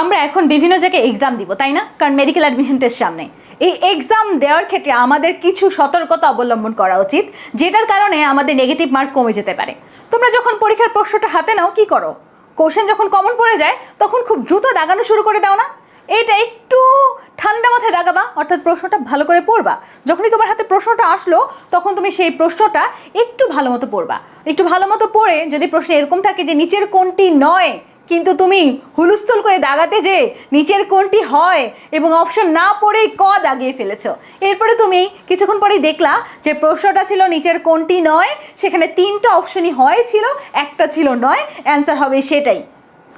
আমরা এখন বিভিন্ন জায়গায় এক্সাম দিব, তাই না? কারণ মেডিকেল অ্যাডমিশন টেস্ট সামনে। এই এক্সাম দেওয়ার ক্ষেত্রে আমাদের কিছু সতর্কতা অবলম্বন করা উচিত, যেটার কারণে আমাদের নেগেটিভ মার্ক কমে যেতে পারে। তোমরা যখন পরীক্ষার প্রশ্নটা হাতে নাও, কি করো? কোশ্চেন যখন কমন পড়ে যায়, তখন খুব দ্রুত দাগানো শুরু করে দাও না? এটা একটু ঠান্ডা মাথায় দাগাবা, অর্থাৎ প্রশ্নটা ভালো করে পড়বা। যখনই তোমার হাতে প্রশ্নটা আসলো, তখন তুমি সেই প্রশ্নটা একটু ভালো মতো পড়বা। একটু ভালো মতো পড়ে যদি প্রশ্ন এরকম থাকে যে, নিচের কোনটি নয়? কিন্তু তুমি হুলস্থুল করে দাগাতে যে নিচের কোনটি হয় এবং অপশন না পড়েই ক দাগিয়ে ফেলেছো। এরপরে তুমি কিছুক্ষণ পরেই দেখলা যে প্রশ্নটা ছিল নিচের কোনটি নয়, সেখানে তিনটা অপশনই হয় ছিল, একটা ছিল নয়, অ্যান্সার হবে সেটাই।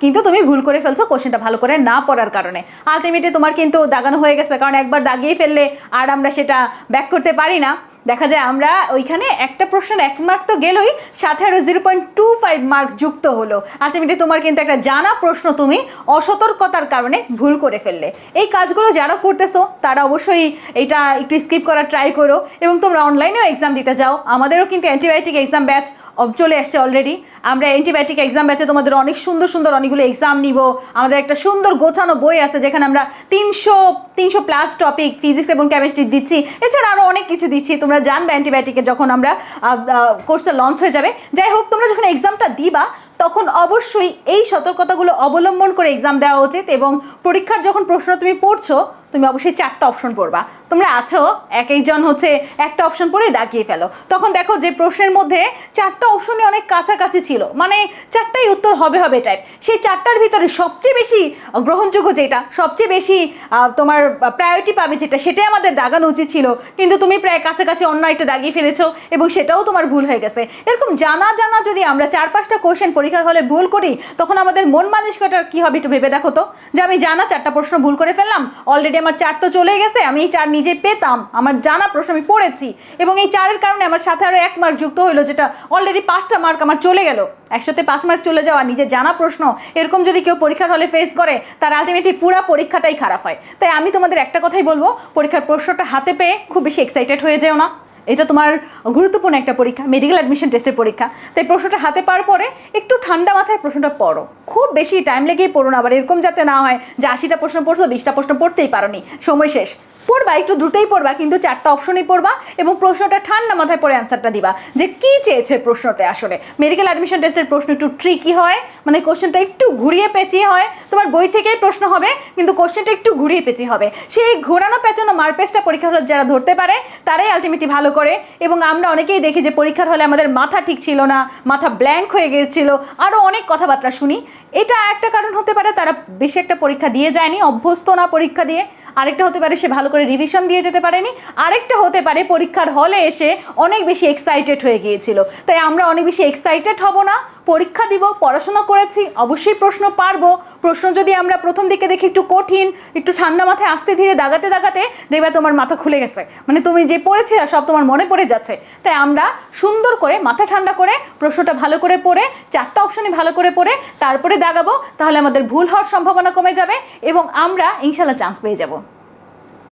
কিন্তু তুমি ভুল করে ফেলছো কোশ্চেনটা ভালো করে না পড়ার কারণে। আলটিমেটলি তোমার কিন্তু দাগানো হয়ে গেছে, কারণ একবার দাগিয়ে ফেললে আর আমরা সেটা ব্যাক করতে পারি না। দেখা যায় আমরা ওইখানে একটা প্রশ্নের এক মার্ক তো গেলই, সাথে আরও zero point two five mark যুক্ত হলো। আলটিমেটলি তোমার কিন্তু একটা জানা প্রশ্ন তুমি অসতর্কতার কারণে ভুল করে ফেললে। এই কাজগুলো যারা করতেছো, তারা অবশ্যই এটা একটু স্কিপ করার ট্রাই করো এবং তোমরা অনলাইনেও এক্সাম দিতে যাও। আমাদেরও কিন্তু অ্যান্টিবায়োটিক এক্সাম ব্যাচ চলে আসছে অলরেডি আমরা অ্যান্টিবায়োটিক এক্সাম ব্যাচে তোমাদের অনেক সুন্দর সুন্দর অনেকগুলো এক্সাম নিব। আমাদের একটা সুন্দর গোছানো বই আছে যেখানে আমরা তিনশো তিনশো প্লাস টপিক ফিজিক্স এবং কেমিস্ট্রি দিচ্ছি। এছাড়া আরও অনেক কিছু দিচ্ছি। তোমরা জানবে অ্যান্টিবায়োটিকের যখন আমরা কোর্সটা লঞ্চ হয়ে যাবে। যাই হোক, তোমরা যখন এক্সামটা দিবা তখন অবশ্যই এই সতর্কতাগুলো অবলম্বন করে এক্সাম দেওয়া উচিত এবং পরীক্ষার যখন প্রশ্ন তুমি পড়ছো, তুমি অবশ্যই চারটা অপশন পড়বা। তোমরা আছো, এক একজন হচ্ছে একটা অপশন পড়ে দাগিয়ে ফেলো। তখন দেখো যে প্রশ্নের মধ্যে চারটা অপশনই অনেক কাছাকাছি ছিল। মানে চারটাই উত্তর হবে হবে টাইপ সেই চারটার ভিতরে সবচেয়ে বেশি গ্রহণযোগ্য যেটা, সবচেয়ে বেশি তোমার প্রায়োরিটি পাবে যেটা, সেটাই আমাদের দাগানো উচিত ছিল। কিন্তু তুমি প্রায় কাছাকাছি অন্য একটা দাগিয়ে ফেলেছো এবং সেটাও তোমার ভুল হয়ে গেছে। এরকম জানা জানা যদি আমরা চার পাঁচটা কোশ্চেন পরীক্ষার হলে ভুল করি, তখন আমাদের মন মানসিকতা কী হবে একটু ভেবে দেখো তো। যে আমি জানা চারটা প্রশ্ন ভুল করে ফেললাম অলরেডি আমার চার তো চলে গেছে, আমি এই চার নিজে পেতাম, আমার জানা প্রশ্ন আমি পড়েছি, এবং এই চারের কারণে আমার সাথে আরও এক মার্ক যুক্ত হলো যেটা অলরেডি পাঁচটা মার্ক আমার চলে গেল। একসাথে পাঁচ মার্ক চলে যাওয়া, নিজের জানা প্রশ্ন, এরকম যদি কেউ পরীক্ষার হলে ফেস করে, তার আলটিমেটলি পুরো পরীক্ষাটাই খারাপ হয়। তাই আমি তোমাদের একটা কথাই বলব, পরীক্ষার প্রশ্নটা হাতে পেয়ে খুব বেশি এক্সাইটেড হয়ে যেও না। এটা তোমার গুরুত্বপূর্ণ একটা পরীক্ষা মেডিকেল অ্যাডমিশন টেস্টের পরীক্ষা। তাই প্রশ্নটা হাতে পাওয়ার পরে একটু ঠান্ডা মাথায় প্রশ্নটা পড়ো। খুব বেশি টাইম লেগেই পড়ো না, আবার এরকম যাতে না হয় যে আশিটা প্রশ্ন পড়ছো, বিশটা প্রশ্ন পড়তেই পারো সময় শেষ। পড়বা, একটু দ্রুতই পড়বা, কিন্তু চারটা অপশনই পড়বা এবং প্রশ্নটা ঠান্ডা মাথায় পড়ে অ্যান্সারটা দিবা যে কি চেয়েছে প্রশ্নতে আসলে। মেডিকেল অ্যাডমিশন টেস্টের প্রশ্ন একটু ট্রিকি হয় মানে কোশ্চেনটা একটু ঘুরিয়ে পেঁচিয়ে হয়, তোমার বই থেকেই প্রশ্ন হবে, কিন্তু কোশ্চেনটা একটু ঘুরিয়ে পেঁচিয়ে হবে। সেই ঘোরানো পেঁচানো মারপেসটা পরীক্ষার হলে যারা ধরতে পারে, তারাই আলটিমেটলি ভালো করে এবং আমরা অনেকেই দেখি যে পরীক্ষার হলে আমাদের মাথা ঠিক ছিল না, মাথা ব্ল্যাঙ্ক হয়ে গিয়েছিল আরও অনেক কথাবার্তা শুনি। এটা একটা কারণ হতে পারে, তারা বেশি একটা পরীক্ষা দিয়ে যায়নি, অভ্যস্ত না পরীক্ষা দিয়ে। আরেকটা হতে পারে, সে ভালো করে রিভিশন দিয়ে যেতে পারেনি। আরেকটা হতে পারে, পরীক্ষার হলে এসে অনেক বেশি এক্সাইটেড হয়ে গিয়েছিল। তাই আমরা অনেক বেশি এক্সাইটেড হব না। পরীক্ষা দিব, পড়াশোনা করেছি, অবশ্যই প্রশ্ন পারব। প্রশ্ন যদি আমরা প্রথম দিকে দেখি একটু কঠিন, একটু ঠান্ডা মাথায় আস্তে ধীরে দাগাতে দাগাতে দেখবে তোমার মাথা খুলে গেছে। মানে তুমি যে পড়েছিলে সব তোমার মনে পড়ে যাচ্ছে। তাই আমরা সুন্দর করে মাথা ঠান্ডা করে প্রশ্নটা ভালো করে পড়ে, চারটা অপশনই ভালো করে পড়ে, তারপরে দাগাবো, তাহলে আমাদের ভুল হওয়ার সম্ভাবনা কমে যাবে এবং আমরা ইনশাল্লাহ চান্স পেয়ে যাব।